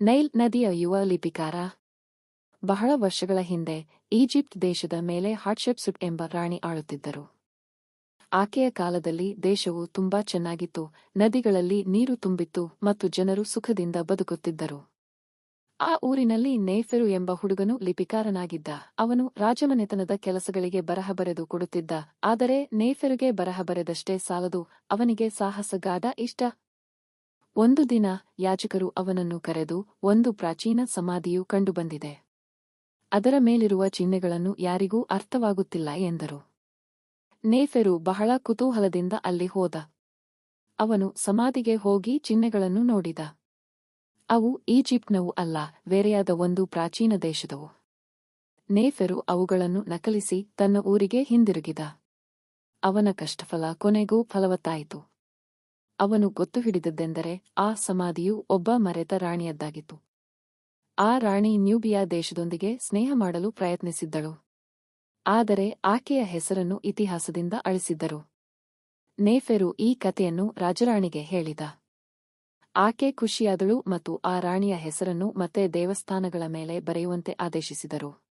Nile ನದಿಯ ಯುವ ಲಿಪಿಕಾರ. ಬಹಳ ವರ್ಷಗಳ ಹಿಂದೆ ಈಜಿಪ್ಟ್ ದೇಶದ ಮೇಲೆ ಹಾಟ್ಶೆಪ್ಸುಟ್ ಎಂಬ ರಾಣಿ ಆಳುತ್ತಿದ್ದರು. ಆಕೆಯ ಕಾಲದಲ್ಲಿ ದೇಶವು ತುಂಬಾ ಚೆನ್ನಾಗಿತ್ತು, ನದಿಗಳಲ್ಲಿ ನೀರು ತುಂಬಿತ್ತು ಮತ್ತು ಜನರು ಸುಖದಿಂದ ಬದುಕುತ್ತಿದ್ದರು. ಆ ಊರಿನಲ್ಲಿ ನೇಫೆರು ಎಂಬ ಹುಡುಗನು ಲಿಪಿಕಾರನಾಗಿದ್ದ. ಅವನು ರಾಜಮನೆತನದ ಕೆಲಸಗಳಿಗೆ ಬರಹ ಬರೆದು ಕೊಡುತ್ತಿದ್ದ, ಆದರೆ ನೇಫೆರುಗೆ ಬರಹ ಬರೆದಷ್ಟೇ ಸಾಲದು, ಅವನಿಗೆ ಸಾಹಸಗಾದ ಇಷ್ಟ. ಒಂದು ದಿನ ಯಾಜಕರು ಅವನನ್ನು ಕರೆದು ಒಂದು ಪ್ರಾಚೀನ ಸಮಾಧಿಯು ಕಂಡುಬಂದಿದೆ. ಅದರ ಮೇಲಿರುವ ಚಿಹ್ನೆಗಳನ್ನು ಯಾರಿಗೂ ಅರ್ಥವಾಗುತ್ತಿಲ್ಲ ಎಂದರು. ನೇಫೆರು ಬಹಳ ಕುತೂಹಲದಿಂದ ಅಲ್ಲಿ ಹೋದ. ಅವನು ಸಮಾಧಿಗೆ ಹೋಗಿ ಚಿಹ್ನೆಗಳನ್ನು ನೋಡಿದ. ಅವು ಈಜಿಪ್ಟ್ನವು ಅಲ್ಲ, ಬೇರೆಯಾದ ಒಂದು ಪ್ರಾಚೀನ ದೇಶದವು. ನೇಫೆರು ಅವುಗಳನ್ನು ನಕಲಿಸಿ ತನ್ನ ಊರಿಗೆ ಹಿಂದಿರುಗಿದ. ಅವನ ಕಷ್ಟಫಲ ಕೊನೆಗೂ ಫಲವತ್ತಾಯಿತು. ಅವನು ಗೊತ್ತು ಹಿಡಿದದ್ದೆಂದರೆ ಆ ಸಮಾಧಿಯು ಒಬ್ಬ ಮರೆತ ರಾಣಿಯದ್ದಾಗಿತ್ತು. ಆ ರಾಣಿ ನ್ಯೂಬಿಯಾ ದೇಶದೊಂದಿಗೆ ಸ್ನೇಹ ಮಾಡಲು ಪ್ರಯತ್ನಿಸಿದ್ದಳು. ಆದರೆ ಆಕೆಯ ಹೆಸರನ್ನು ಇತಿಹಾಸದಿಂದ ಅಳಿಸಿದ್ದರು. ನೇಫೆರು ಈ ಕಥೆಯನ್ನು ರಾಜರಾಣಿಗೆ ಹೇಳಿದ. ಆಕೆ ಖುಷಿಯಾದಳು ಮತ್ತು ಆ ರಾಣಿಯ ಹೆಸರನ್ನು ಮತ್ತೆ ದೇವಸ್ಥಾನಗಳ ಮೇಲೆ ಬರೆಯುವಂತೆ ಆದೇಶಿಸಿದರು.